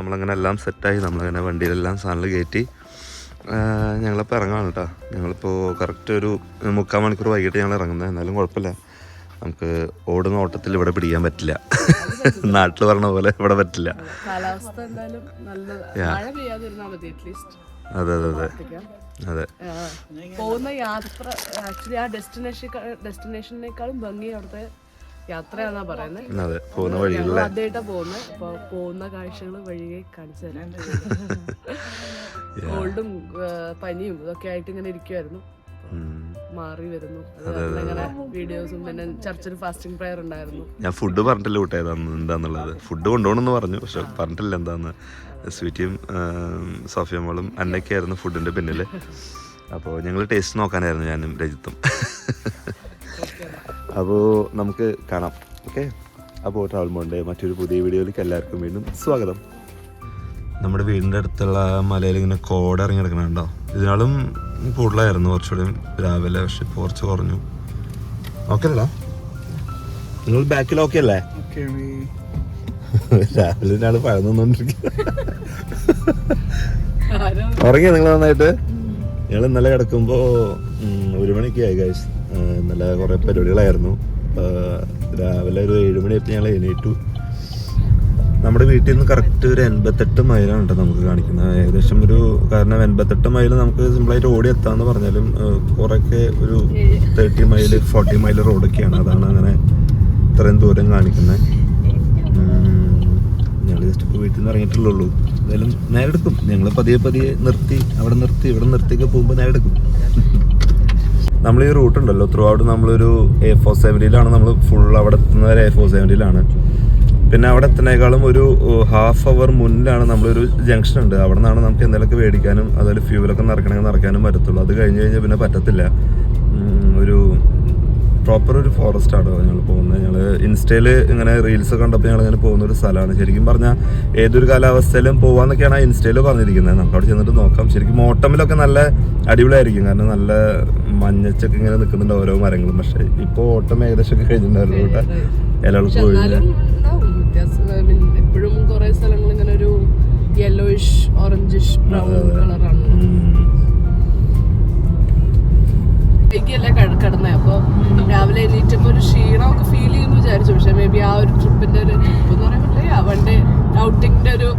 നമ്മളങ്ങനെ എല്ലാം സെറ്റായി നമ്മളങ്ങനെ വണ്ടിയിലെല്ലാം സാധനങ്ങൾ കയറ്റി ഞങ്ങളിപ്പോൾ ഇറങ്ങാണ് കേട്ടോ. ഞങ്ങളിപ്പോൾ കറക്റ്റ് ഒരു മുക്കാൽ മണിക്കൂർ വൈകിട്ട് ഞങ്ങൾ ഇറങ്ങുന്നത്. എന്നാലും കുഴപ്പമില്ല. നമുക്ക് ഓടുന്ന ഓട്ടത്തിൽ ഇവിടെ പിടിക്കാൻ പറ്റില്ല. നാട്ടിൽ പറഞ്ഞ പോലെ ഇവിടെ പറ്റില്ല. അതെ അതെ അതെ. അതെ. പോകുന്ന യാത്ര ആക്ച്വലി ആ ഡെസ്റ്റിനേഷൻ ഡെസ്റ്റിനേഷനേക്കാളും ഭംഗി അവിടുത്തെ യാത്രയാന്നാ പറയുന്നത് അതെ പോകുന്ന ഞങ്ങൾ ആദ്യമായിട്ടാ പോകുന്നത് അപ്പൊ പോകുന്ന കാഴ്ചകൾ വഴിയെ കാണിച്ചു തരാൻ കോൾഡും പനിയും ഇതൊക്കെ ആയിട്ട് ഇങ്ങനെ ഇരിക്കുമായിരുന്നു. മാറി വരുന്നു. വീഡിയോസും പിന്നെ ചർച്ചിൽ ഫാസ്റ്റിംഗ് പ്രയർ ഉണ്ടായിരുന്നു. ഞാൻ ഫുഡ് പറഞ്ഞിട്ടില്ല കൂട്ടെ ഏതാന്ന് എന്താന്നുള്ളത്. ഫുഡ് കൊണ്ടുപോകണമെന്ന് പറഞ്ഞു പക്ഷെ പറഞ്ഞിട്ടില്ല എന്താന്ന്. സ്വീറ്റിയും സോഫിയ മോളും അന്നൊക്കെയായിരുന്നു ഫുഡിന്റെ പിന്നിൽ അപ്പോൾ ഞങ്ങൾ ടേസ്റ്റ് നോക്കാനായിരുന്നു ഞാനും രജിത്തും. അപ്പോൾ നമുക്ക് കാണാം. ഓക്കെ അപ്പോൾ ട്രാവൽ മോണ്ട് മറ്റൊരു പുതിയ വീഡിയോയിലേക്ക് എല്ലാവർക്കും വീണ്ടും സ്വാഗതം. നമ്മുടെ വീടിന്റെ അടുത്തുള്ള മലയിൽ ഇങ്ങനെ കോട ഇറങ്ങി കിടക്കണുണ്ടോ ഇതിനാളും കൂടുതലായിരുന്നു കുറച്ചുകൂടി രാവിലെ പക്ഷെ ഇപ്പോൾ കുറച്ച് കുറഞ്ഞു. ഓക്കെ അല്ല നിങ്ങൾ ബാക്കിൽ ഓക്കെ അല്ലേ? രാവിലെ ഒരാൾ പഴം നിന്നോണ്ടിരിക്കുക ഉറങ്ങിയ നിങ്ങൾ നന്നായിട്ട്? ഞങ്ങൾ ഇന്നലെ കിടക്കുമ്പോൾ ഉം, ഒരു മണിക്ക് ആയി ഗൈസ് കുറേ പരിപാടികളായിരുന്നു. രാവിലെ ഒരു ഏഴ് മണിയായപ്പോൾ ഞങ്ങൾ എണീറ്റു. നമ്മുടെ വീട്ടിൽ നിന്ന് കറക്റ്റ് ഒരു എൺപത്തെട്ട് മൈലാണ് കേട്ടോ നമുക്ക് കാണിക്കുന്നത്. ഏകദേശം ഒരു കാരണം എൺപത്തെട്ട് മൈൽ നമുക്ക് സിമ്പിളായിട്ട് ഓടി എത്താന്ന് പറഞ്ഞാലും കുറേയൊക്കെ ഒരു തേർട്ടി മൈൽ ഫോർട്ടി മൈൽ റോഡൊക്കെയാണ് അതാണ് അങ്ങനെ ഇത്രയും ദൂരം കാണിക്കുന്നത് ഞങ്ങൾ ജസ്റ്റ് ഇപ്പോൾ വീട്ടിൽ നിന്ന് ഇറങ്ങിയിട്ടുള്ളൂ എന്തായാലും നേരെടുക്കും. ഞങ്ങൾ പതിയെ പതിയെ നിർത്തി അവിടെ നിർത്തി ഇവിടെ നിർത്തിയൊക്കെ പോകുമ്പോൾ നേരെടുക്കും. നമ്മൾ ഈ റൂട്ട് ഉണ്ടല്ലോ. ത്രൂ ഔട്ട് നമ്മളൊരു എ ഫോർ സെവന്റിയിലാണ് നമ്മൾ ഫുൾ അവിടെ എത്തുന്നവരെ എ ഫോർ സെവന്റിയിലാണ് പിന്നെ അവിടെ എത്തുന്നേക്കാളും ഒരു ഹാഫ് അവർ മുന്നിലാണ് നമ്മളൊരു ജംഗ്ഷൻ ഉണ്ട്. അവിടെ നിന്നാണ് നമുക്ക് എന്തെങ്കിലുമൊക്കെ മേടിക്കാനും അതുപോലെ ഫ്യൂവലൊക്കെ നിറക്കണമെങ്കിൽ നടക്കാനും പറ്റത്തുള്ളൂ. അത് കഴിഞ്ഞ് കഴിഞ്ഞാൽ പിന്നെ പറ്റത്തില്ല. ഒരു പ്രോപ്പർ ഒരു ഫോറസ്റ്റ് ആണ് ഞങ്ങൾ പോകുന്നത്. ഞങ്ങൾ ഇൻസ്റ്റയിൽ ഇങ്ങനെ റീൽസ് കണ്ടപ്പോൾ ഞങ്ങൾ ഇങ്ങനെ പോകുന്ന ഒരു സ്ഥലമാണ്. ശരിക്കും പറഞ്ഞാൽ ഏതൊരു കാലാവസ്ഥയിലും പോവാന്നൊക്കെയാണ് ആ ഇൻസ്റ്റയിൽ പറഞ്ഞിരിക്കുന്നത്. നമുക്ക് അവിടെ ചെന്നിട്ട് നോക്കാം. ശരിക്കും ഓട്ടമിലൊക്കെ നല്ല അടിപൊളിയായിരിക്കും. കാരണം നല്ല മഞ്ഞച്ചൊക്കെ ഇങ്ങനെ നിൽക്കുന്നുണ്ട് ഓരോ മരങ്ങളും. പക്ഷേ ഇപ്പോൾ ഓട്ടം ഏകദേശം ഒക്കെ കഴിഞ്ഞിട്ടുണ്ടായിരുന്നു കേട്ടോ ഇലകൾക്ക് പോയി. കുറെ സ്ഥലങ്ങൾ ഇങ്ങനെ ഒരു യെല്ലോയിഷ് ഓറഞ്ചിഷ് ബ്രൗൺ കളറാണ് വൈകിയല്ലേ കിടന്നേ. അപ്പൊ രാവിലെ എണീറ്റപ്പോ ഒരു ക്ഷീണമൊക്കെ ഫീൽ ചെയ്യുന്നു വിചാരിച്ചു. പക്ഷെ മേ ബി ആ ഒരു ട്രിപ്പിന്റെ ഒരു ട്രിപ്പ് എന്ന് പറയാൻ പറ്റില്ല ആ ഔട്ടിങ്ങിന്റെ ഒരു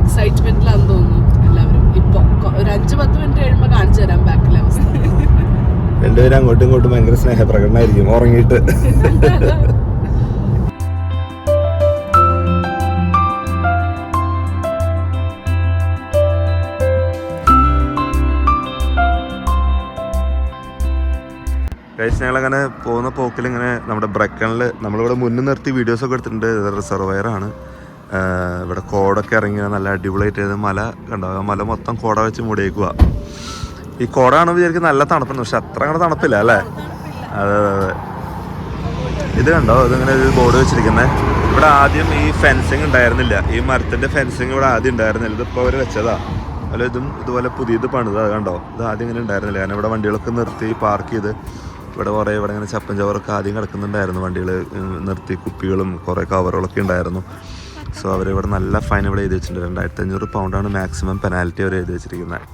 എക്സൈറ്റ്മെന്റിലാന്ന് തോന്നുന്നു എല്ലാവരും. ഇപ്പൊ ഒരു അഞ്ച് പത്ത് മിനിറ്റ് കഴിയുമ്പോ കാണിച്ചു തരാം ബാക്കിലെ അവസ്ഥ. രണ്ടുപേരും അങ്ങോട്ടും ഇങ്ങോട്ടും ഭയങ്കര സ്നേഹപ്രകടനായിരിക്കും ഉറങ്ങിയിട്ട്. ഗൈസ് ഞങ്ങളങ്ങനെ പോകുന്ന പോക്കിൽ ഇങ്ങനെ നമ്മുടെ ബ്രക്കണിൽ നമ്മളിവിടെ മുന്നിൽ നിർത്തി വീഡിയോസ് ഒക്കെ എടുത്തിട്ടുണ്ട്. റിസർവയർ ആണ്. ഇവിടെ കോടൊക്കെ ഇറങ്ങി നല്ല അടിപൊളിയായിട്ട് ചെയ്ത് മല കണ്ടോ? ആ മല മൊത്തം കോട വെച്ച് മൂടിയേക്കുക ഈ കോട കാണുമ്പോൾ വിചാരിക്കും നല്ല തണുപ്പുണ്ട് പക്ഷെ അത്ര അങ്ങനെ തണുപ്പില്ല അല്ലേ? അതെ അതെ അതെ. ഇത് കണ്ടോ? ഇതിങ്ങനെ ഒരു ബോർഡ് വെച്ചിരിക്കുന്നത് ഇവിടെ ആദ്യം ഈ ഫെൻസിങ് ഉണ്ടായിരുന്നില്ല. ഈ മരത്തിന്റെ ഫെൻസിങ് ഇവിടെ ആദ്യം ഉണ്ടായിരുന്നില്ല. ഇതിപ്പോൾ അവർ വെച്ചതാ. അല്ല ഇതും ഇതുപോലെ പുതിയത് പണിതാ കണ്ടോ? ഇത് ആദ്യം ഇങ്ങനെ ഉണ്ടായിരുന്നില്ല. കാരണം ഇവിടെ വണ്ടികളൊക്കെ നിർത്തി പാർക്ക് ചെയ്ത് ഇവിടെ കുറേ ഇവിടെ ഇങ്ങനെ ചപ്പൻ ചവറൊക്കെ ആദ്യം കിടക്കുന്നുണ്ടായിരുന്നു. വണ്ടികൾ നിർത്തി കുപ്പികളും കുറേ കവറുകളൊക്കെ ഉണ്ടായിരുന്നു. സോ അവർ ഇവിടെ നല്ല ഫൈൻ ഇവിടെ എഴുതി വെച്ചിട്ടുണ്ട്. രണ്ടായിരത്തി അഞ്ഞൂറ് പൗണ്ടാണ് മാക്സിമം പെനാൽറ്റി അവർ എഴുതി വെച്ചിരിക്കുന്നത്.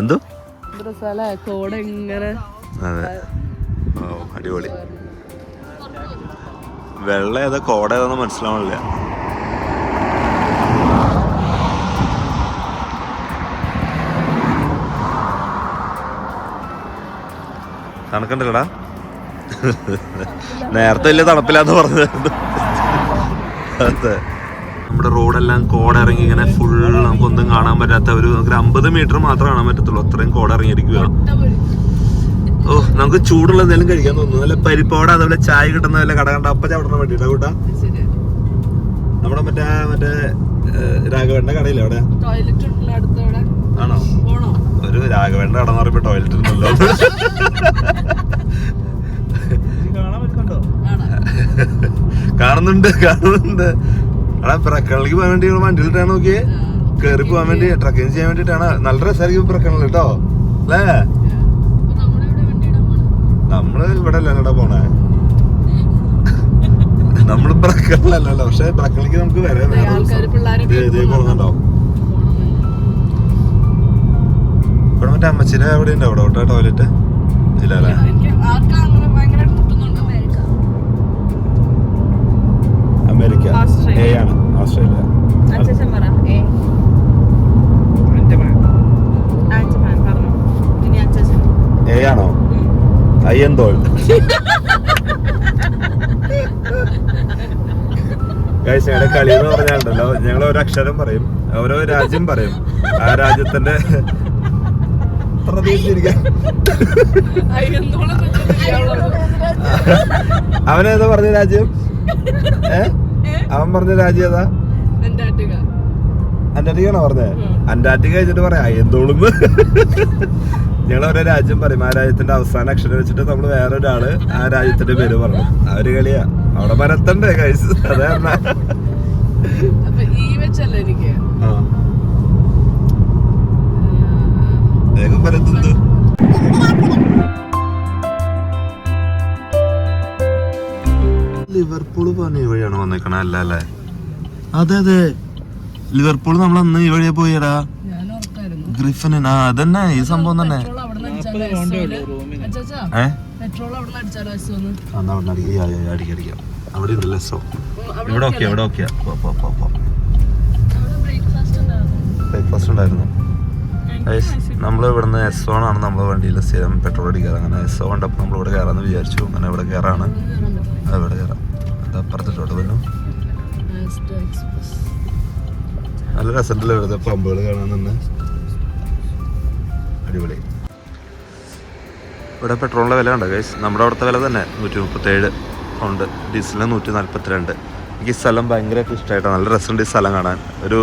എന്തോ? അതെ. ഓ അടിപൊളി. വെള്ളം ഏതാ? കോട ഏതാന്ന് മനസ്സിലാവണില്ല. തണുക്കണ്ടല്ലടാ നേരത്തെ വലിയ തണുപ്പില്ലാന്ന് പറഞ്ഞത് അതെ. നമ്മുടെ റോഡെല്ലാം കോട ഇറങ്ങി ഇങ്ങനെ ഫുൾ നമുക്കൊന്നും കാണാൻ പറ്റാത്ത ഒരു നമുക്ക് അമ്പത് മീറ്റർ മാത്രമേ കാണാൻ പറ്റത്തുള്ളൂ. അത്രയും കോട ഇറങ്ങിയിരിക്കുക ഓ നമുക്ക് ചൂടുള്ള എന്തെങ്കിലും കഴിക്കാൻ തോന്നുന്നു. നല്ല പരിപ്പോടെ അതുപോലെ ചായ കിട്ടുന്ന വല്ല കട കണ്ട അപ്പ ചവിടണം വേണ്ടിട്ടാ കൂട്ടാ. നമ്മുടെ മറ്റേ മറ്റേ രാഘവന്റെ രാഘവേണ്ട കടയില്ലേ അവിടെ? ടോയ്ലറ്റ് ഉണ്ടല്ലോ അടുത്തവിടെ ആണോ? ഒരു രാഘവേണ്ട കട എന്ന് പറയുമ്പോ ടോയ്ലറ്റ് ഉണ്ടല്ലോ കാണുന്നുണ്ട് കാണുന്നുണ്ട്. എടാ പ്രക്കണിലേക്ക് പോകാൻ വേണ്ടി വണ്ടിയിലിട്ടാണ് നോക്കിയേ? കയറി പോകാൻ വേണ്ടി ട്രക്കിങ് ചെയ്യാൻ വേണ്ടിട്ടാണ് നല്ല രസമായിരിക്കും പ്രക്കണിൽ കേട്ടോ അല്ലേ? അപ്പൊ നമ്മളിവിടെ വണ്ടി ഇടാൻ പോണോ? നമ്മൾ ഇവിടെ അല്ലടാ പോണേ? നമ്മൾ ബ്രക്കലിലല്ലല്ലോ പക്ഷെ ബ്രക്കലിക്ക് നമുക്ക് വരാം പിള്ളേരെ പോകുന്നുണ്ടാവും ഇവിടെ മറ്റേ അവിടെ എവിടെ ഉണ്ട് അവിടെ ഓട്ടോ ടോയ്ലറ്റ് ഇല്ല അല്ലേ അമേരിക്ക. എ ആണ് ഓസ്ട്രേലിയ എ ആണോ? അയ്യന്തോൾ ഞങ്ങളുടെ കളി എന്ന് പറഞ്ഞാലുണ്ടല്ലോ ഞങ്ങൾ ഒരു അക്ഷരം പറയും ഓരോ രാജ്യം പറയും. ആ രാജ്യത്തിന്റെ എത്ര തിരിച്ചിരിക്കാം അവനേതാ പറഞ്ഞ രാജ്യം? ഏ? അവൻ പറഞ്ഞ രാജ്യം ഏതാ? അന്റാർട്ടിക്ക അന്റാർട്ടിക്കാണോ പറഞ്ഞേ? ഉം. അന്റാർട്ടിക്ക വെച്ചിട്ട് പറയാ. എന്തോളും ഞങ്ങൾ ഓരോ രാജ്യം പറയും. ആ രാജ്യത്തിന്റെ അവസാന അക്ഷരം വെച്ചിട്ട് നമ്മൾ വേറൊരാൾ ആ രാജ്യത്തിന്റെ പേര് പറഞ്ഞു ആ ഒരു കളിയാ. അവിടെ പരത്തണ്ടേ കഴിച്ചു അതെ പറഞ്ഞ. ഈ വെച്ചല്ലേ എനിക്ക്? വേഗം വഴിയാണ് വന്നേക്കണ അല്ല അല്ലേ? അതെ അതെ. ലിവർപൂൾ നമ്മൾ അന്ന് ഈ വഴിയെ പോയടാ. ഗ്രിഫിന്. ആ അതന്നെ ഈ സംഭവം തന്നെ. അടിക്കാം. ഈ, ആ, ആ, അടിക്കാം. അടിക്കാം അവിടെ ഉണ്ടല്ലോ സോ ഇവിടെ ഓക്കെ ഇവിടെ ഓക്കെ അവിടെ ബ്രേക്ക്ഫാസ്റ്റ് ഉണ്ടായിരുന്നു. ബ്രേക്ക്ഫാസ്റ്റ് ഉണ്ടായിരുന്നു. നമ്മൾ ഇവിടുന്ന് എസ് ഓൺ ആണ് നമ്മൾ വണ്ടിയിൽ സ്ഥിരം പെട്രോൾ അടിക്കാറ്. അങ്ങനെ എസ് ഓ കണ്ടപ്പോൾ നമ്മൾ ഇവിടെ കയറാമെന്ന് വിചാരിച്ചു. അങ്ങനെ ഇവിടെ കയറാണ്. അവിടെ ഇവിടെ കയറാം. അപ്പുറത്തിട്ടോട്ട് പിന്നെ. നല്ല രസമുണ്ടല്ലോ വെറുതെ പമ്പുകൾ കാണാൻ നിന്ന്. അടിപൊളി. ഇവിടെ പെട്രോളിന്റെ വില ഉണ്ട് ഗൈസ് നമ്മുടെ അവിടുത്തെ വില തന്നെ നൂറ്റി മുപ്പത്തേഴ് ഉണ്ട്. ഡീസലിന് നൂറ്റി നാൽപ്പത്തിരണ്ട് എനിക്ക് ഈ സ്ഥലം ഭയങ്കരമായിട്ട് ഇഷ്ടമായിട്ടാണ്. നല്ല രസമുണ്ട് ഈ സ്ഥലം കാണാൻ. ഒരു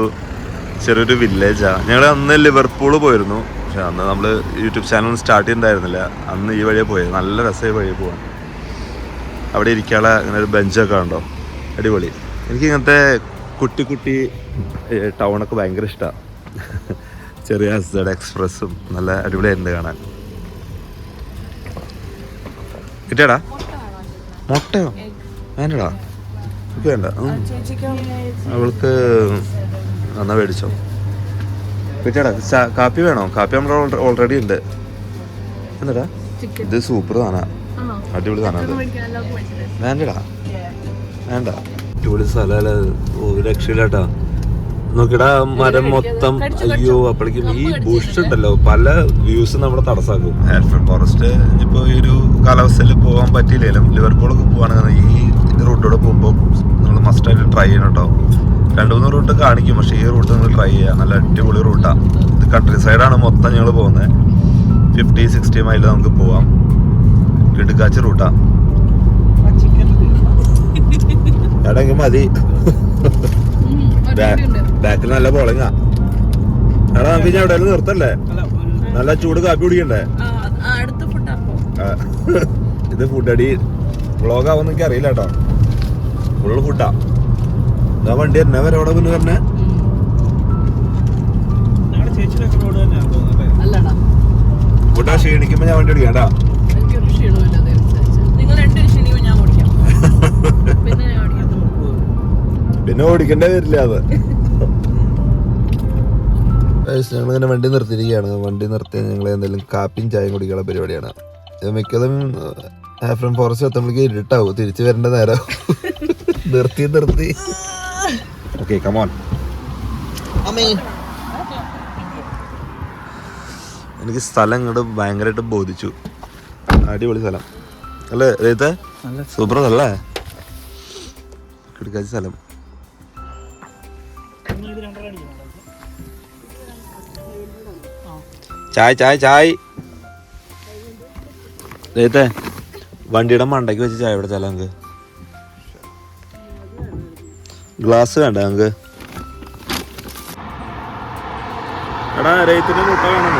ചെറിയൊരു വില്ലേജാണ് ഞങ്ങൾ അന്ന് ലിവർപൂൾ പോയിരുന്നു. പക്ഷെ അന്ന് നമ്മൾ യൂട്യൂബ് ചാനൽ സ്റ്റാർട്ട് ചെയ്തിട്ടുണ്ടായിരുന്നില്ല. അന്ന് ഈ വഴിയെ പോയത് നല്ല രസം ഈ വഴിയെ പോകാൻ അവിടെ ഇരിക്കാനുള്ള അങ്ങനെ ഒരു ബെഞ്ചൊക്കെ ഉണ്ടോ അടിപൊളി. എനിക്ക് ഇങ്ങനത്തെ കുട്ടി കുട്ടി ടൗണൊക്കെ ഭയങ്കര ഇഷ്ടമാണ് ചെറിയ ഹസ്ബഡ് എക്സ്പ്രസ്സും നല്ല അടിപൊളിയായിട്ടുണ്ട് കാണാൻ. കിട്ടിയടാ? മുട്ടയോ? വേണ്ടടാ. എനിക്ക് വേണ്ട. അവൾക്ക് നന്നാ മേടിച്ചോ. കിട്ടിയടാ. കാപ്പി വേണോ? കാപ്പി നമ്മുടെ ഓൾറെഡി ഉണ്ട്. എന്താടാ? ഇത് സൂപ്പർ സാധന. അടിപൊളി സാധനം വേണ്ടടാ. വേണ്ട. അടിപൊളി സ്ഥലമല്ല ഒരു രക്ഷയില്ലാട്ടാ. നോക്കിടാ മരം മൊത്തം അയ്യോ അപ്പോഴേക്കും ഈ ബുഷ് ഉണ്ടല്ലോ. പല വ്യൂസ് നമ്മളെ തടസ്സാക്കും. ആൽഫ്രഡ് ഫോറസ്റ്റ് ഇനിയിപ്പോ ഈ ഒരു കാലാവസ്ഥയിൽ പോകാൻ പറ്റിയില്ലെങ്കിലും ലിവർപൂളൊക്കെ പോവാണെങ്കിൽ ഈ റൂട്ടിലൂടെ പോകുമ്പോൾ നിങ്ങൾ മസ്റ്റായിട്ട് ട്രൈ ചെയ്യണം കേട്ടോ രണ്ട് മൂന്ന് റൂട്ട് കാണിക്കും പക്ഷേ ഈ റൂട്ട് നിങ്ങൾ ട്രൈ ചെയ്യുക നല്ല അടിപൊളി റൂട്ടാണ് ഇത് കൺട്രി സൈഡാണ് മൊത്തം ഞങ്ങൾ പോകുന്നത് ഫിഫ്റ്റി സിക്സ്റ്റി മൈൽ നമുക്ക് പോവാം. കിടുക്കാച്ച റൂട്ടാ. എടെങ്കിൽ മതി. ബാക്കിൽ നല്ല പോളങ്ങ. എടാ നമുക്ക് ഇനി എവിടെ നിർത്തല്ലേ നല്ല ചൂട് കാപ്പി കുടിക്കണ്ടേ? ഇത് ഫുഡടി അടി. വ്ളോഗ് ആവുന്ന എനിക്ക് അറിയില്ല കേട്ടോ. ഫുള്ള് ഫുഡാ ഞാൻ വണ്ടി തന്നെ വരെ. അവിടെ പിന്നെ തന്നെ അല്ലടാ. ഫുഡാ ക്ഷീണിക്കുമ്പോ ഞാൻ വണ്ടി അടിക്കാം കേട്ടാ. ക്ഷീണമില്ല നിങ്ങൾ രണ്ടൊരു ക്ഷീണിയോ ഞാൻ ഓടിക്കാം പിന്നെ ഞാൻ ഓടിക്കാം പിന്നെ ഓടിക്കേണ്ട വരില്ല അത്. ഞങ്ങളിങ്ങനെ വണ്ടി നിർത്തിയിരിക്കുകയാണ്. വണ്ടി നിർത്തി ഞങ്ങൾ എന്തെങ്കിലും കാപ്പിയും ചായയും കുടിക്കാനുള്ള പരിപാടിയാണ്. ഇത് മിക്കതും ആഫ്രൻ ഫോറസ്റ്റ് എത്തുമ്പോഴേക്ക് ഇരുട്ടാവും. തിരിച്ചു വരേണ്ട നേരം നിർത്തി നിർത്തി. ഓക്കെ കമോൺ എനിക്ക് സ്ഥലം ഇങ്ങോട്ട് ഭയങ്കരമായിട്ട് ബോധിച്ചു. അടിപൊളി സ്ഥലം. അല്ലേ രേത്തെ സൂപ്പർ അല്ലേ കിടക്കാച്ച സ്ഥലം. ചായ് ചായ് ചായ്. രേത്തെ വണ്ടിയുടെ മണ്ടയ്ക്ക് വെച്ച് ചായ ഇവിടെ സ്ഥലം നമുക്ക്. ഗ്ലാസ് വേണ്ട നമുക്ക്. എടാ രേത്തിന്റെ മുട്ട വേണം?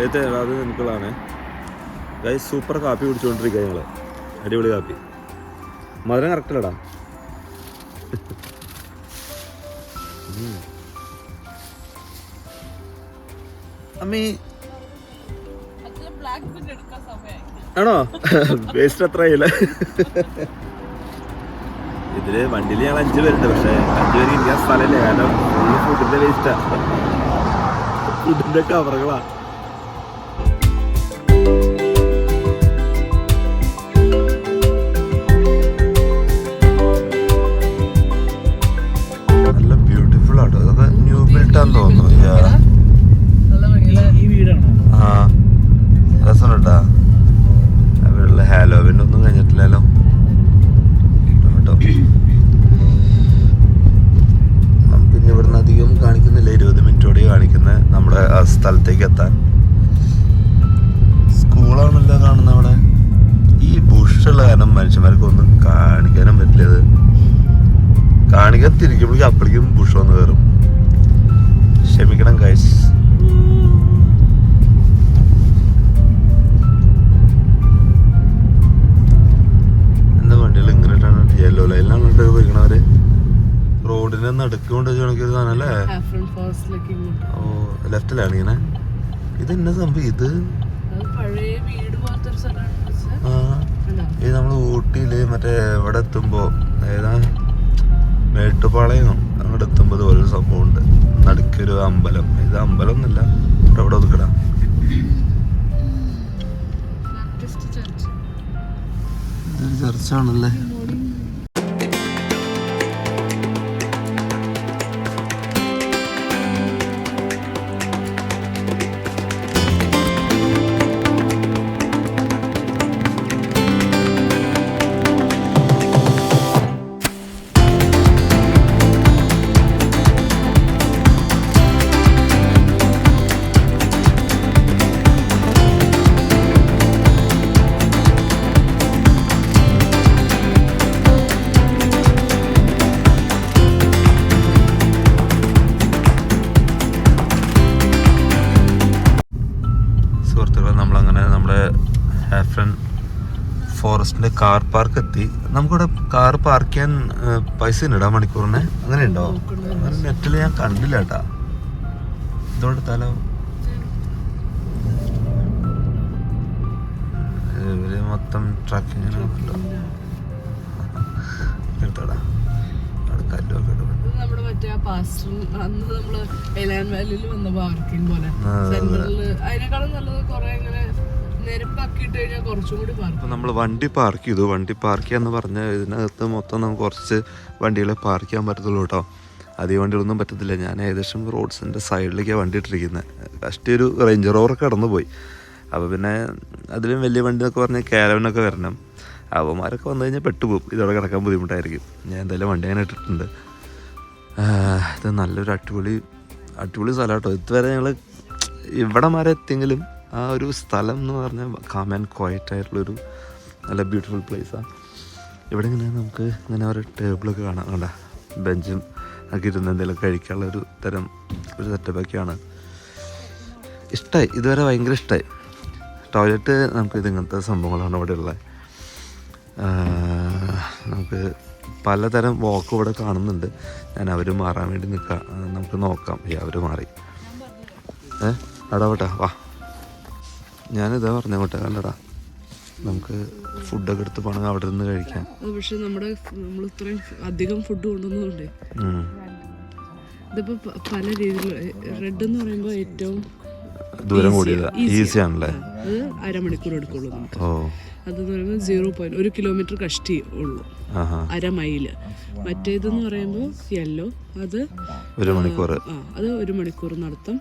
രേത്തെ അത് നിനക്കുള്ളതാണ്. ഗൈ സൂപ്പർ കാപ്പി കുടിച്ചുകൊണ്ടിരിക്കുക ഞങ്ങൾ അടിപൊളി കാപ്പി. മധുരം കറക്റ്റ് അല്ലടാ. അമ്മീ. ആണോ? വേസ്റ്റ് അത്ര ആയില്ല? ഇതിൽ വണ്ടിയിൽ ഞങ്ങൾ അഞ്ചു പേരുണ്ട് പക്ഷെ അഞ്ചു പേര് ഇരിക്കാൻ സ്ഥലമില്ല. കാരണം ഫുഡിന്റെ വേസ്റ്റാ ഫുഡിന്റെ കവറുകളാ ആഫ്രൺ ഓ ലെഫ്റ്റിലാണ് ഇങ്ങനെ. ഇത് എന്നാ സംഭവം? ഇത് പഴയ വീട് പോലത്തെ ഒരു സ്ഥലമാണ് ഇത് നമ്മൾ ഊട്ടിയിൽ മറ്റേ ഇവിടെ എത്തുമ്പോ ഏതാ? മേട്ടുപാളയം എത്തുമ്പോ ഇതുപോലൊരു സംഭവം ഉണ്ട് നടുക്കൊരു അമ്പലം. ഇത് അമ്പലം ഒന്നുമില്ല ഇവിടെ ഒതുക്കടാ. ഇതൊരു ചർച്ചാണല്ലേ കാർ പാർക്ക് എത്തി. നമുക്കിവിടെ കാർ പാർക്ക് ചെയ്യാൻ പൈസ ഉണ്ട് മണിക്കൂറിന്? അങ്ങനെ ഉണ്ടോ? നെറ്റിൽ ഞാൻ കണ്ടില്ല കേട്ടാ. ഇതോടെത്താലോ ഇവർ മൊത്തം ട്രക്കിങ്ങിന് ഉണ്ടോ എടുത്തോടാ. അവിടെ കല്ലൊക്കെ ഇടും. നമ്മുടെ മറ്റേ പാസ്റ്റർ അന്ന് നമ്മൾ എലാൻ വാലിയിൽ വന്ന പാർക്കിംഗ് പോലെ. സെന്ററിൽ അതിനേക്കാളും നല്ലത് കൊറേ ഇങ്ങനെ പാർക്ക് നമ്മൾ വണ്ടി പാർക്ക് ചെയ്തു. വണ്ടി പാർക്ക് ചെയ്യാന്ന് പറഞ്ഞാൽ ഇതിനകത്ത് മൊത്തം നമുക്ക് കുറച്ച് വണ്ടികളെ പാർക്ക് ചെയ്യാൻ പറ്റത്തുള്ളൂ കേട്ടോ. അധികം വണ്ടികളൊന്നും പറ്റത്തില്ല. ഞാൻ ഏകദേശം റോഡ്സിന്റെ സൈഡിലേക്കാണ് വണ്ടി ഇട്ടിരിക്കുന്നത് ഫസ്റ്റ് ഒരു റേഞ്ചർ ഓവർ കടന്നു പോയി അപ്പോൾ പിന്നെ അതിലും വലിയ വണ്ടി എന്നൊക്കെ പറഞ്ഞാൽ കാരവനൊക്കെ വരണം. അവന്മാരൊക്കെ വന്നു കഴിഞ്ഞാൽ പെട്ടുപോകും ഇതോടെ കിടക്കാൻ ബുദ്ധിമുട്ടായിരിക്കും. ഞാൻ എന്തായാലും വണ്ടി അങ്ങനെ ഇട്ടിട്ടുണ്ട്. ഇത് നല്ലൊരു അടിപൊളി അടിപൊളി സ്ഥലം കേട്ടോ ഇതുവരെ ഞങ്ങൾ ഇവിടെ വരെ എത്തിയെങ്കിലും ആ ഒരു സ്ഥലം എന്ന് പറഞ്ഞാൽ കാം ആൻഡ് ക്വയറ്റ് ആയിട്ടുള്ളൊരു നല്ല ബ്യൂട്ടിഫുൾ പ്ലേസാണ് ഇവിടെ ഇങ്ങനെ നമുക്ക് ഇങ്ങനെ ഒരു ടേബിളൊക്കെ കാണാം. കണ്ട? ബെഞ്ചും ഒക്കെ ഇരുന്ന് എന്തെങ്കിലും കഴിക്കാനുള്ള ഒരു തരം ഒരു സെറ്റപ്പൊക്കെയാണ് ഇഷ്ടമായി ഇതുവരെ ഭയങ്കര ഇഷ്ടമായി ടോയ്ലറ്റ് നമുക്ക് ഇതിങ്ങനത്തെ സംഭവങ്ങളാണ് ഇവിടെ ഉള്ളത്. നമുക്ക് പലതരം വാക്ക് ഇവിടെ കാണുന്നുണ്ട്. ഞാൻ അവർ മാറാൻ വേണ്ടി നിൽക്കാം നമുക്ക് നോക്കാം. അവർ മാറി. ഏ? അടവട്ടെ വാ. ഞാനിതാ പറഞ്ഞ കൊട്ടെ കണ്ടടാ. നമുക്ക് ഫുഡൊക്കെ എടുത്ത് പോകണമെങ്കിൽ അവിടെ നിന്ന് കഴിക്കാം പക്ഷെ നമ്മുടെ നമ്മൾ ഇത്രയും അധികം ഫുഡ് കൊണ്ടുവന്നതുകൊണ്ട്. ഇതിപ്പോ പല രീതിയിൽ റെഡ് എന്ന് പറയുമ്പോൾ ഏറ്റവും ദൂരം കൂടിയത്. ഈസി ആണല്ലേ? അത് അരമണിക്കൂർ എടുക്കുള്ളൂ നമുക്ക്. അതെന്ന് പറയുമ്പോൾ സീറോ പോയിന്റ് ഒരു കിലോമീറ്റർ കഷ്ടി ഉള്ളൂ. അര മൈൽ. മറ്റേതെന്ന് പറയുമ്പോൾ യെല്ലോ അത് ഒരു മണിക്കൂർ ആ അത് ഒരു മണിക്കൂർ നടത്തും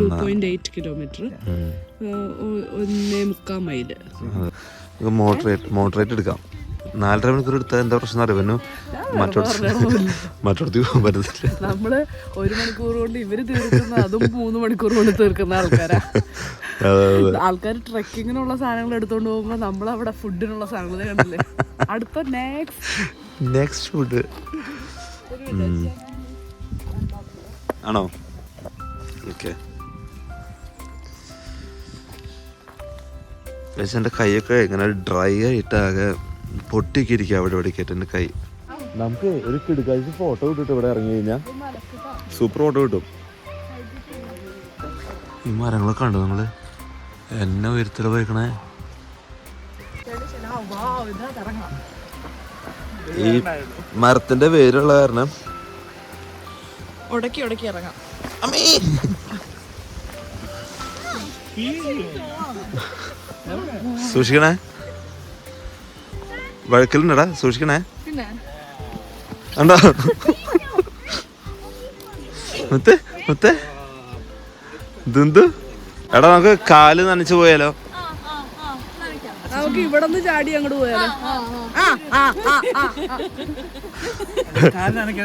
ടു പോയിന്റ് എയ്റ്റ് കിലോമീറ്റർ. ഒന്നേ മുക്കാൽ മൈൽ. മോഡറേറ്റ് എടുക്കാം. നാലര മണിക്കൂർ എടുത്താൽ എന്താ പ്രശ്നം അറിയാം മറ്റോടത്ത് മറ്റോടത്ത് പോകാൻ പറ്റത്തില്ല. നമ്മൾ ഒരു മണിക്കൂർ കൊണ്ട് ഇവർ തീർക്കുന്ന അതും മൂന്ന് മണിക്കൂർ കൊണ്ട് തീർക്കുന്ന ആൾക്കാരാ. ആൾക്കാർ ട്രക്കിങ്ങിനുള്ള സാധനങ്ങൾ എടുത്തോണ്ട് പോകുമ്പോ നമ്മൾ അവിടെ ഫുഡിനുള്ള സാധനങ്ങൾ കണ്ടില്ലേ? അടുത്ത നെക്സ്റ്റ് നെക്സ്റ്റ് ഫുഡ് ആണോ? ഓക്കെ. പക്ഷെ എന്റെ കൈയൊക്കെ ഇങ്ങനെ ഡ്രൈ ആയിട്ട് ആകെ പൊട്ടിയൊക്കെ ഇരിക്കുക അവിടെ ഇവിടെ കേട്ട് എന്റെ കൈ. നമുക്ക് ഒരു കിടുക്കാഴ്ച ഫോട്ടോ കിട്ടിട്ട് ഇവിടെ ഇറങ്ങി കഴിഞ്ഞാൽ സൂപ്പർ ഫോട്ടോ കിട്ടും. ഈ മരങ്ങളൊക്കെ കണ്ടു നിങ്ങൾ എന്നെ ഉയരത്തിൽ പോയിക്കണേ. ഈ മരത്തിന്റെ പേരുള്ള കാരണം? ഉടക്കി ഉടക്കി ഇറങ്ങാം. സൂക്ഷിക്കണേ. വഴക്കലുണ്ടടാ സൂക്ഷിക്കണേ. ഉണ്ടോ മുത്തേ മുത്തേ. ഇതെന്ത് എടാ നമുക്ക് കാൽ നനച്ചു പോയാലോ? നമുക്ക് ഇവിടെ നിന്ന് ചാടി അങ്ങോട്ട് പോയാലോ?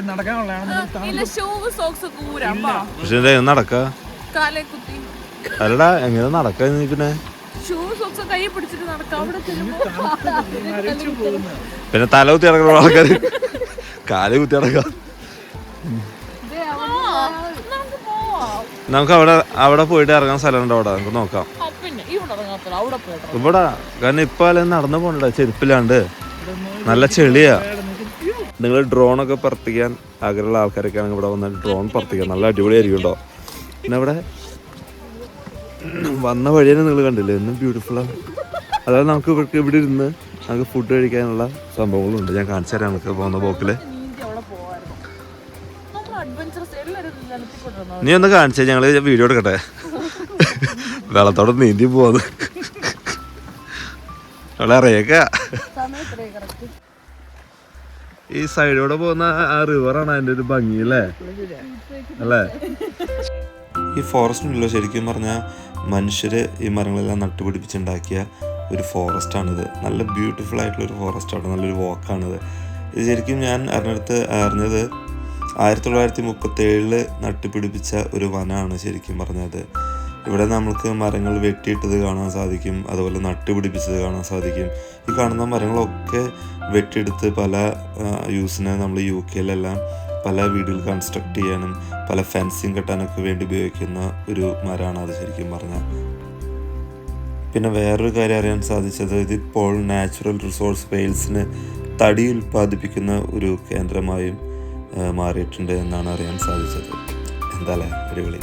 നടക്കാനുള്ള നടക്ക. കാലേ കുത്തി. അല്ലടാ എങ്ങനെ നടക്കാൻ നിൽക്കണേ ചെല്ലുമ്പോ പിന്നെ തല കുത്തി നടക്കുന്ന ആൾക്കാര്. കാൽ കുത്തി നടക്കാം. നമുക്ക് അവിടെ അവിടെ പോയിട്ട് ഇറങ്ങാൻ സ്ഥലമുണ്ടോ അവിടെ? നമുക്ക് നോക്കാം. ഇവിടെ കാരണം ഇപ്പൊ അല്ലെ നടന്നു പോകണ്ട ചെരുപ്പില്ലാണ്ട്. നല്ല ചെളിയാ. നിങ്ങൾ ഡ്രോൺ ഒക്കെ പറത്തിക്കാൻ ആഗ്രഹമുള്ള ആൾക്കാരൊക്കെ ആണെങ്കിൽ ഇവിടെ വന്നാൽ ഡ്രോൺ പറത്തിക്കാൻ നല്ല അടിപൊളിയായിരിക്കും കേട്ടോ. പിന്നെ അവിടെ വന്ന വഴി തന്നെ നിങ്ങൾ കണ്ടില്ലേ? എന്നും ആണ്. അതായത് നമുക്ക് ഇവർക്ക് ഇവിടെ ഇരുന്ന് നമുക്ക് ഫുഡ് കഴിക്കാനുള്ള സംഭവങ്ങളുണ്ട്. ഞാൻ കാണിച്ചു തരാം നമുക്ക് പോകുന്ന എല്ലാവരും നീ ഒന്ന് കാണിച്ചേ ഞങ്ങൾ വീഡിയോ എടുക്കട്ടെ? വെള്ളത്തോടെ നീന്തി പോവാന്ന്. അവിടെ അറിയേക്ക ഈ സൈഡിലൂടെ പോകുന്ന ആ റിവറാണ് അതിന്റെ ഒരു ഭംഗി അല്ലേ? അല്ലേ? ഈ ഫോറസ്റ്റിനുള്ളൂ ശരിക്കും പറഞ്ഞാൽ മനുഷ്യര് ഈ മരങ്ങളെല്ലാം നട്ടുപിടിപ്പിച്ചുണ്ടാക്കിയ ഒരു ഫോറസ്റ്റാണിത് നല്ല ബ്യൂട്ടിഫുൾ ആയിട്ടുള്ള ഒരു ഫോറസ്റ്റാണ് നല്ലൊരു വാക്കാണിത് ഇത് ശരിക്കും ഞാൻ അറിഞ്ഞെടുത്ത് അറിഞ്ഞത് ആയിരത്തി തൊള്ളായിരത്തി മുപ്പത്തി ഏഴിൽ നട്ടുപിടിപ്പിച്ച ഒരു വനമാണ് ശരിക്കും പറഞ്ഞത്. ഇവിടെ നമുക്ക് മരങ്ങൾ വെട്ടിയിട്ടത് കാണാൻ സാധിക്കും അതുപോലെ നട്ടുപിടിപ്പിച്ചത് കാണാൻ സാധിക്കും. ഈ കാണുന്ന മരങ്ങളൊക്കെ വെട്ടിയെടുത്ത് പല യൂസിന് നമ്മൾ യു കെയിലെല്ലാം പല വീടുകൾ കൺസ്ട്രക്ട് ചെയ്യാനും പല ഫെൻസിങ് കെട്ടാനൊക്കെ വേണ്ടി ഉപയോഗിക്കുന്ന ഒരു മരമാണ് അത് ശരിക്കും പറഞ്ഞാൽ. പിന്നെ വേറൊരു കാര്യം അറിയാൻ സാധിച്ചത് ഇതിപ്പോൾ നാച്ചുറൽ റിസോഴ്സ് വെയിൽസിന് തടി ഉൽപ്പാദിപ്പിക്കുന്ന ഒരു കേന്ദ്രമായും മാറിയിട്ടുണ്ട് എന്നാണ് അറിയാൻ സാധിച്ചത്. എന്താല്ലേ? അടിപൊളി.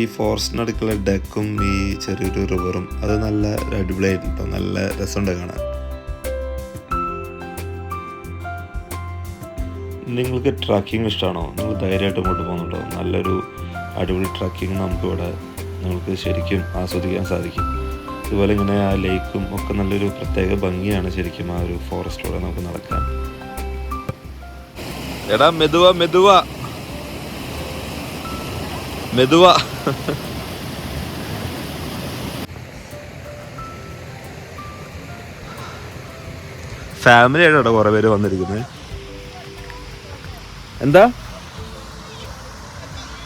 ഈ ഫോറസ്റ്റിനടുക്കുള്ള ഡെക്കും ഈ ചെറിയൊരു റിവറും അത് നല്ല അടിപൊളിയായിട്ടുണ്ട്. നല്ല രസമുണ്ട് കാണാൻ. നിങ്ങൾക്ക് ട്രക്കിംഗ് ഇഷ്ടമാണോ നിങ്ങൾ ധൈര്യമായിട്ട് ഇങ്ങോട്ട് പോകുന്നുണ്ടോ നല്ലൊരു അടിപൊളി ട്രക്കിംഗ് നമുക്കിവിടെ നിങ്ങൾക്ക് ശരിക്കും ആസ്വദിക്കാൻ സാധിക്കും. അതുപോലെ ഇങ്ങനെ ആ ലേക്കും ഒക്കെ നല്ലൊരു പ്രത്യേക ഭംഗിയാണ് ശരിക്കും ആ ഒരു ഫോറസ്റ്റിലൂടെ നമുക്ക് നടക്കാൻ. എടാ മെതുവ മെതുവ. മെതുവ. ഫാമിലി ആയിട്ടോ കുറെ പേര് വന്നിരിക്കുന്നത്? എന്താ?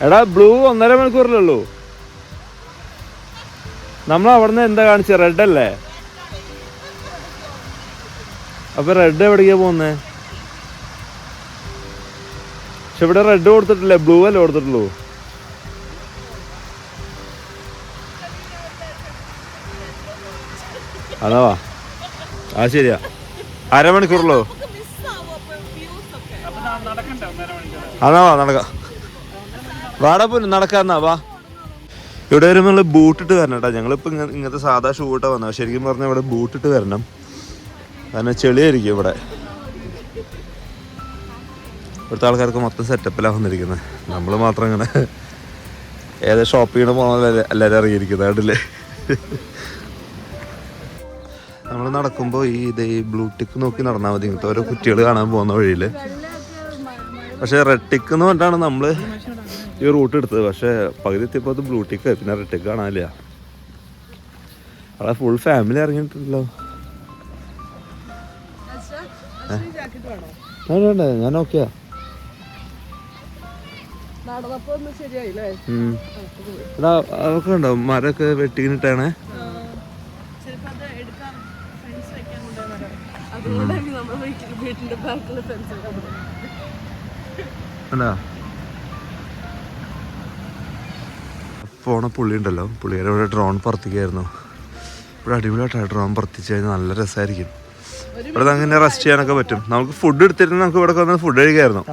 എടാ ബ്ലൂ ഒന്നര മണിക്കൂറിലുള്ളൂ നമ്മൾ അവിടുന്ന് എന്താ കാണിച്ച? റെഡ് അല്ലേ? അപ്പൊ റെഡ് എവിടേക്കാ പോകുന്നേ പക്ഷെ ഇവിടെ റെഡ് കൊടുത്തിട്ടില്ലേ? ബ്ലൂ അല്ലേ കൊടുത്തിട്ടുള്ളൂ? അതാവാ ആ ശരിയാ. അരമണിക്കൂറുള്ളൂ അതാ വാ നടക്കാം. വാടാ പോലും നടക്കാന്നാ വാ. ഇവിടെ വരുമ്പോൾ നമ്മൾ ബൂട്ടിട്ട് വരണം കേട്ടോ ഞങ്ങളിപ്പോൾ ഇങ്ങനെ ഇങ്ങനത്തെ സാധാ ഷൂ ഇട്ടാ വന്നത് ശരിക്കും പറഞ്ഞാൽ ഇവിടെ ബൂട്ടിട്ട് വരണം. കാരണം ചെളിയായിരിക്കും ഇവിടെ. ഇവിടുത്തെ ആൾക്കാർക്ക് മൊത്തം സെറ്റപ്പിലാണ് വന്നിരിക്കുന്നത് നമ്മൾ മാത്രം ഇങ്ങനെ ഏത് ഷോപ്പിങ്ങിന് പോകുന്ന എല്ലാവരും ഇറങ്ങിയിരിക്കുന്നത് കണ്ടില്ലേ? നമ്മൾ നടക്കുമ്പോൾ ഈ ഇത് ബ്ലൂ ടിക്ക് നോക്കി നടന്നാൽ മതി. ഇങ്ങനത്തെ ഓരോ കുറ്റികൾ കാണാൻ പോകുന്ന വഴിയിൽ പക്ഷേ റെഡ് ടിക്ക് എന്ന് പറഞ്ഞിട്ടാണ് നമ്മൾ ഈ റൂട്ട് എടുത്തത്. പക്ഷേ പകുതി എത്തിയപ്പോൾ അത് ബ്ലൂ ടിക്ക് പിന്നെ റെഡ് ടിക്ക് കാണാനില്ല. അവിടെ ഫുൾ ഫാമിലി ഇറങ്ങിയിട്ടുണ്ടല്ലോ. വേണ്ട ഞാൻ ഓക്കെയാ എടാ അതൊക്കെ ഉണ്ടോ മരമൊക്കെ വെട്ടിക്കിട്ടാണ് എന്താ പോണ പുള്ളി ഉണ്ടല്ലോ പുള്ളിയുടെ ഇവിടെ ഡ്രോൺ പറത്തിക്കായിരുന്നു. ഇവിടെ അടിപൊളിയായിട്ടാണ് ഡ്രോൺ പറത്തിച്ച് കഴിഞ്ഞാൽ നല്ല രസമായിരിക്കും ഇവിടെ അങ്ങനെ റെസ്റ്റ് ചെയ്യാനൊക്കെ പറ്റും. നമുക്ക് ഫുഡ് എടുത്തിരുന്ന നമുക്ക് ഇവിടെ വന്ന് ഫുഡ് കഴിക്കായിരുന്നു.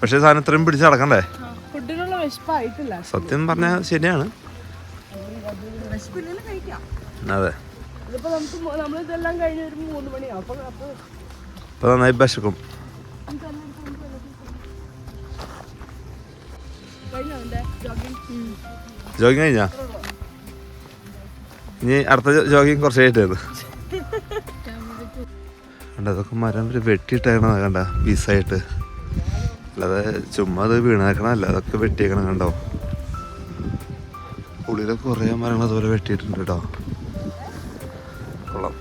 പക്ഷേ സാധനം ഇത്രയും പിടിച്ച് നടക്കണ്ടേ? സത്യം പറഞ്ഞാൽ ശരിയാണ്. അതെ. ഇപ്പൊ നന്നായി വിശക്കും. ജോഗിങ് കഴിഞ്ഞാ? ഇനി അടുത്ത ജോഗിങ് കുറച്ച് കഴിഞ്ഞിട്ടായിരുന്നു. കണ്ട അതൊക്കെ മരം ഒരു വെട്ടിയിട്ടേക്കണ കണ്ട പീസായിട്ട്. അല്ലാതെ ചുമ്മാ അത് വീണേക്കണല്ല അതൊക്കെ വെട്ടിയേക്കണം കണ്ടോ. ഉള്ളിലെ കുറേ മരങ്ങൾ അതുപോലെ വെട്ടിയിട്ടുണ്ട് കേട്ടോ. കൊള്ളാം.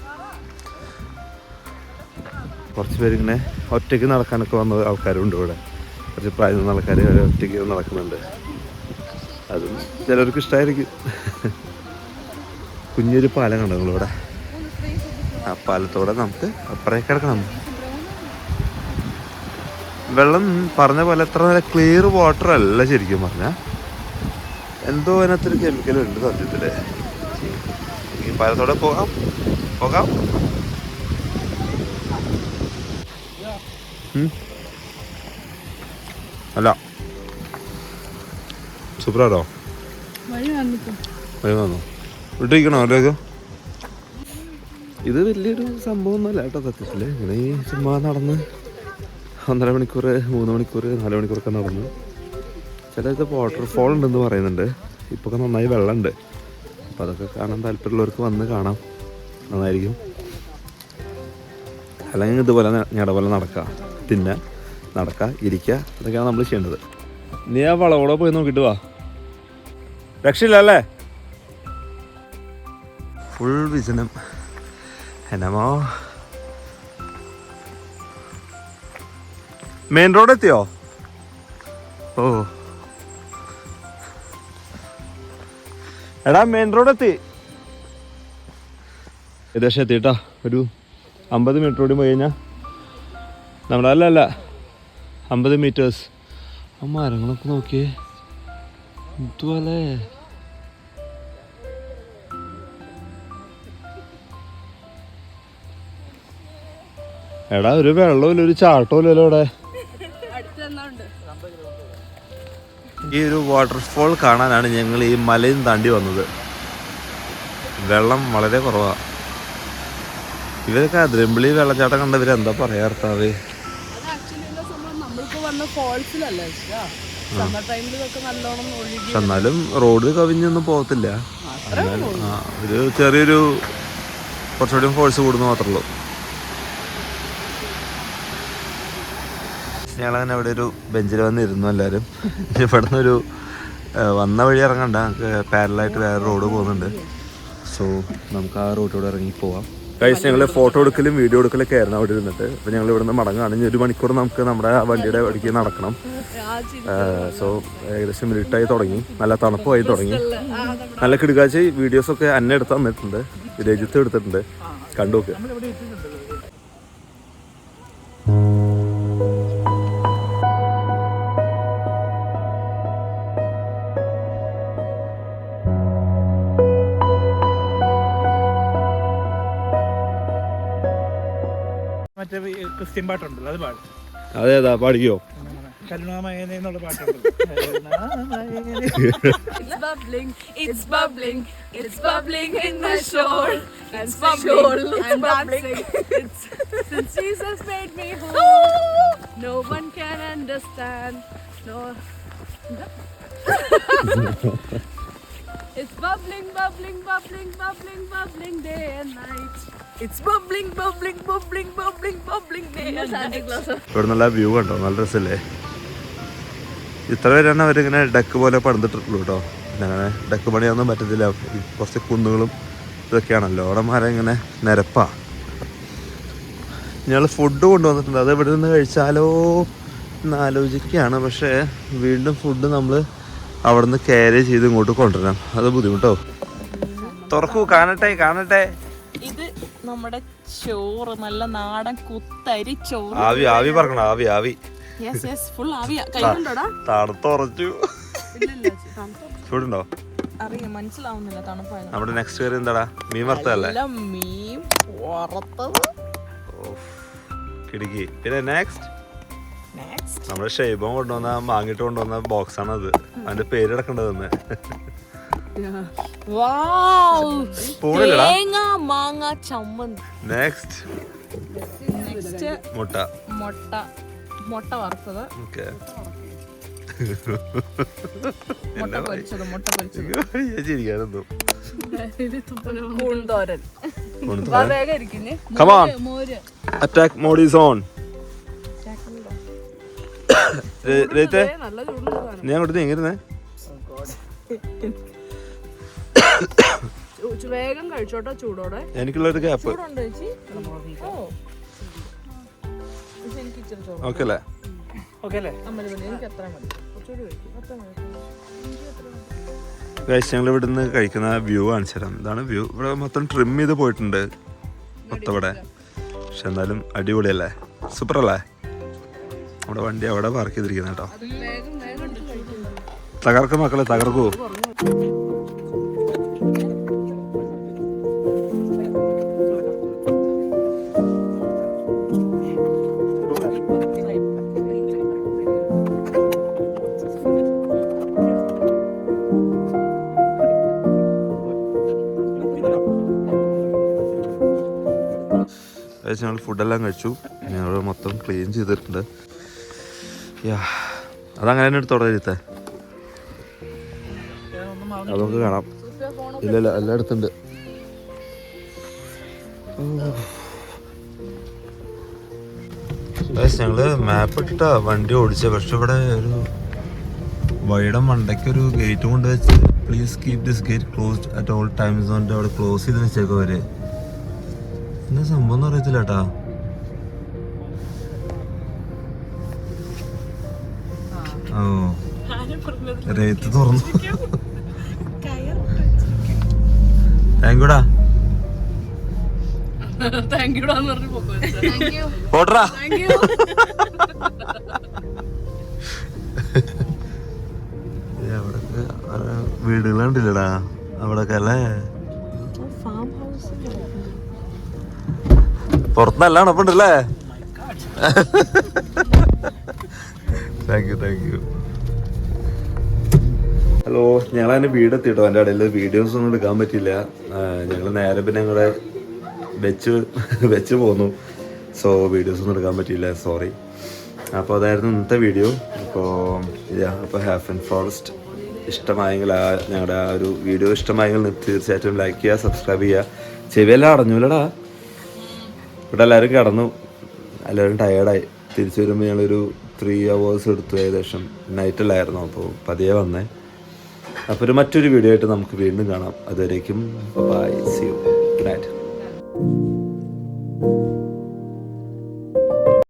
കുറച്ച് പേരിങ്ങനെ ഒറ്റയ്ക്ക് നടക്കാനൊക്കെ വന്ന ആൾക്കാരുണ്ട് ഇവിടെ. കുറച്ച് പ്രായം നിന്ന ആൾക്കാർ ഒറ്റയ്ക്ക് നടക്കുന്നുണ്ട്. അതും ചിലർക്ക് ഇഷ്ടമായിരിക്കും കുഞ്ഞൊരു പാലം കണ്ടോ നിങ്ങളിവിടെ? ആ പാലത്തോടെ നമുക്ക് അപ്പുറേ കിടക്കണം. വെള്ളം പറഞ്ഞ പോലെ എത്ര നല്ല ക്ലിയർ വാട്ടർ അല്ല ശരിക്കും പറഞ്ഞ. എന്തോ അതിനകത്തൊരു കെമിക്കൽ ഉണ്ട് സത്യത്തിൽ. ഈ പാലത്തോടെ പോകാം. പോകാം. അല്ല. സൂപ്പറാണോ? വഴി വന്നു? വിട്ടിരിക്കണോ അവരൊക്കെ ഇത് വലിയൊരു സംഭവമൊന്നുമല്ല കേട്ടോ സത്യത്തിൽ. ഇങ്ങനെ ഈ ചുമ്മാ നടന്ന് ഒന്നര മണിക്കൂർ മൂന്ന് മണിക്കൂർ നാല് മണിക്കൂറൊക്കെ നടന്ന് ചിലത് വാട്ടർഫോൾ ഉണ്ടെന്ന് പറയുന്നുണ്ട്. ഇപ്പൊ ഒക്കെ നന്നായി വെള്ളമുണ്ട്. അപ്പൊ അതൊക്കെ കാണാൻ താല്പര്യമുള്ളവർക്ക് വന്ന് കാണാം. നന്നായിരിക്കും. അല്ലെങ്കിൽ ഇതുപോലെ ഞടപോലെ പോലെ നടക്കുക തിന്നുക നടക്കുക ഇരിക്കുക അതൊക്കെയാണ് നമ്മൾ ചെയ്യേണ്ടത്. നീ ആ വളവോടെ പോയി നോക്കിയിട്ട് വാ. രക്ഷയില്ലല്ലേ? ഫുൾ വിജനം എന്നമോ മെയിൻ റോഡ് എത്തിയോ? ഓ. എടാ മെയിൻ റോഡ് എത്തി. ഏകദേശം എത്തിയിട്ടാ. ഒരു അമ്പത് മീറ്റർ കൂടി പോയി കഴിഞ്ഞാൽ നമ്മുടെ അല്ല അല്ല. അമ്പത് മീറ്റേഴ്സ് ആ മരങ്ങളൊക്കെ നോക്കിയേ. ഇതുപോലെ എടാ ഒരു വെള്ളമില്ല ഒരു ചാട്ടമില്ലല്ലോ ഇവിടെ ഈ ഒരു വാട്ടർഫോൾ കാണാനാണ് ഞങ്ങൾ ഈ മലയും താണ്ടി വന്നത്. വെള്ളം വളരെ കുറവാണ് ഇവരൊക്കെ അതിരമ്പിളി വെള്ളച്ചാട്ടം കണ്ടവർ എന്താ ഫോൾസിലല്ലേ സമ്മർ ടൈമിൽ ഇതൊക്കെ നല്ലോണം ഒഴുകി പക്ഷെ എന്നാലും റോഡ് കവിഞ്ഞൊന്നും പോകത്തില്ല. എന്നാലും ആ ഒരു ചെറിയൊരു കുറച്ചുകൂടി ഫോഴ്സ് കൂടുന്ന മാത്രമേ ഉള്ളൂ. ഞങ്ങളങ്ങനെ അവിടെ ഒരു ബെഞ്ചിൽ വന്നിരുന്നു എല്ലാവരും ഇവിടുന്ന് ഒരു വന്ന വഴി ഇറങ്ങണ്ട. നമുക്ക് പാരലായിട്ട് വേറെ റോഡ് പോകുന്നുണ്ട്. സോ നമുക്ക് ആ റൂട്ടിലൂടെ ഇറങ്ങി പോവാം. കഴിച്ച് ഞങ്ങൾ ഫോട്ടോ എടുക്കലും വീഡിയോ എടുക്കലൊക്കെ ആയിരുന്നു അവിടെ ഇരുന്നിട്ട്. അപ്പോൾ ഞങ്ങൾ ഇവിടുന്ന് മടങ്ങുകയാണ് ഇനി ഒരു മണിക്കൂർ നമുക്ക് നമ്മുടെ വണ്ടിയുടെ അടുക്കി നടക്കണം. സോ ഏകദേശം മിനിറ്റായി തുടങ്ങി. നല്ല തണുപ്പായി തുടങ്ങി. നല്ല കിടുകാഴ്ച വീഡിയോസൊക്കെ അന്നെ എടുത്ത് തന്നിട്ടുണ്ട്. രജിത്ത് എടുത്തിട്ടുണ്ട്. കണ്ടു നോക്ക്. ക്രിസ്ത്യൻ പാട്ടുണ്ടല്ലോ അത് പാടും. അതേതാ പാടിക്കോ? കരുണാമയെന്നുള്ള പാട്ടുണ്ട്. It's bubbling, bubbling, bubbling, bubbling, bubbling day and night. It's bubbling, bubbling, bubbling, bubbling, bubbling day and night. ഇവിടെ നല്ല വ്യൂ കണ്ടോ? നല്ല രസമല്ലേ? ഇത്ര പേരാണ് അവരിങ്ങനെ ഡെക്ക് പോലെ പണിതിട്ടുള്ളൂ കേട്ടോ പിന്നെ അങ്ങനെ ഡെക്ക് പണിയൊന്നും പറ്റത്തില്ല. കുറച്ച് കുന്നുകളും ഇതൊക്കെയാണല്ലോ. അവിടെ മരം ഇങ്ങനെ നിരപ്പാ. ഞങ്ങൾ ഫുഡ് കൊണ്ടുവന്നിട്ടുണ്ട്. അത് ഇവിടെ നിന്ന് കഴിച്ചാലോ എന്ന് ആലോചിക്കുകയാണ്. പക്ഷേ വീണ്ടും ഫുഡ് നമ്മൾ അവിടെ കയറി ക്യാരി ചെയ്ത് ഇങ്ങോട്ട് കൊണ്ടുവരണം. അത് ബുദ്ധിമുട്ടോ? തുറക്കൂ കാണട്ടെ കാണട്ടെ. ഇത് നമ്മുടെ ചോറ് നല്ല നാടൻ കുത്തരി ചോറ്. ആവി ആവി പറക്കണം ആവി ആവി. ഫുൾ ആവിയ തണുത്തുറച്ചു ചൂടുണ്ടോ? അറിയാം മനസ്സിലാവുന്നില്ല തണുപ്പായത്. നമ്മുടെ നെക്സ്റ്റ് കറി എന്താടാ? മീൻ വറുത്തതല്ലേ? നല്ല മീൻ വറുത്തത്. കിടുക്കി. പിന്നെ നെക്സ്റ്റ് നമ്മുടെ ഷെയ്ബം കൊണ്ടുവന്ന മാങ്ങിട്ട് കൊണ്ടുവന്ന ബോക്സ് ആണ് അത്. അതിന്റെ പേര് കിടക്കേണ്ടത് തന്നെ മാങ്ങ ചമ്മന്തി. നെക്സ്റ്റ് മുട്ട. മുട്ട. മുട്ട വറുത്തത്. മുട്ട പൊരിച്ചത് മുട്ട പൊരിച്ചത്. അറ്റാക്ക് മോഡ് ഈസ് ഓൺ നീ അങ്ങോട്ട് ചു- വേഗം കഴിച്ചോട്ടോ ചൂടോടെ. എനിക്കുള്ള ഒരു ഗ്യാപ്പ്. ഓക്കെ അല്ലേ? ഞങ്ങൾ ഇവിടുന്ന് കഴിക്കുന്ന വ്യൂ കാണിച്ചു തരാം. ഇതാണ് വ്യൂ. ഇവിടെ മൊത്തം ട്രിം ചെയ്ത് പോയിട്ടുണ്ട്. മൊത്തം ഇവിടെ. പക്ഷെ എന്നാലും അടിപൊളിയല്ലേ? സൂപ്പർ അല്ലേ? നമ്മുടെ വണ്ടി അവിടെ പാർക്ക് ചെയ്തിരിക്കുന്ന കേട്ടോ. തകർക്കും മക്കളെ തകർക്കൂ. ഞങ്ങൾ ഫുഡെല്ലാം കഴിച്ചു. ഞങ്ങൾ മൊത്തം ക്ലീൻ ചെയ്തിട്ടുണ്ട്. യാ അതങ്ങനെ തന്നെ എടുത്തോടെ ഇരുത്തേ. അത് നമുക്ക് കാണാം. ഇല്ല ഇല്ല എല്ലാം അടുത്തുണ്ട് ഞങ്ങൾ മാപ്പ് ഇട്ട വണ്ടി ഓടിച്ച. പക്ഷെ ഇവിടെ ഒരു വഴിയുടെ മണ്ടയ്ക്ക് ഒരു ഗേറ്റ് കൊണ്ട് വെച്ച്. Please keep this gate closed at all times അവിടെ ക്ലോസ് ചെയ്ത് വെച്ചേക്കും അവർ. എന്താ സംഭവം എന്ന് അറിയത്തില്ല കേട്ടാ ഓ രേത്ത് തുറന്നു. താങ്ക്യൂടാ യു അവിടൊക്കെ അല്ലേ? പുറത്തുനല്ല ഉണ്ടല്ലേ thank you thank you hello ഞങ്ങൾ ഞങ്ങളതിന് വീടെത്തിട്ടോ? എന്റെ ഇടയിൽ വീഡിയോസ് ഒന്നും എടുക്കാൻ പറ്റില്ല ഞങ്ങൾ നേരെ പിന്നെ ഞങ്ങളുടെ വെച്ച് വെച്ച് പോന്നു. സോ വീഡിയോസ് ഒന്നും എടുക്കാൻ പറ്റിയില്ല സോറി അപ്പോൾ അതായിരുന്നു ഇന്നത്തെ വീഡിയോ അപ്പോൾ അപ്പോൾ ഹാഫ് ആൻഡ് ഫോറസ്റ്റ് ഇഷ്ടമായെങ്കിൽ ആ ഞങ്ങളുടെ ആ ഒരു വീഡിയോ ഇഷ്ടമായെങ്കിൽ തീർച്ചയായിട്ടും ലൈക്ക് ചെയ്യുക സബ്സ്ക്രൈബ് ചെയ്യുക. ചെവിയെല്ലാം അടഞ്ഞൂലടാ. ഇവിടെ എല്ലാവരും കിടന്നു. എല്ലാവരും ടയേർഡായി തിരിച്ചു വരുമ്പോൾ ഞങ്ങളൊരു ത്രീ അവേഴ്സ് എടുത്തു ഏകദേശം. നൈറ്റിലായിരുന്നു അപ്പോൾ പതിയെ വന്നേ. അപ്പോൾ ഒരു മറ്റൊരു വീഡിയോ ആയിട്ട് നമുക്ക് വീണ്ടും കാണാം. അതുവരേക്കും ബൈ സി യു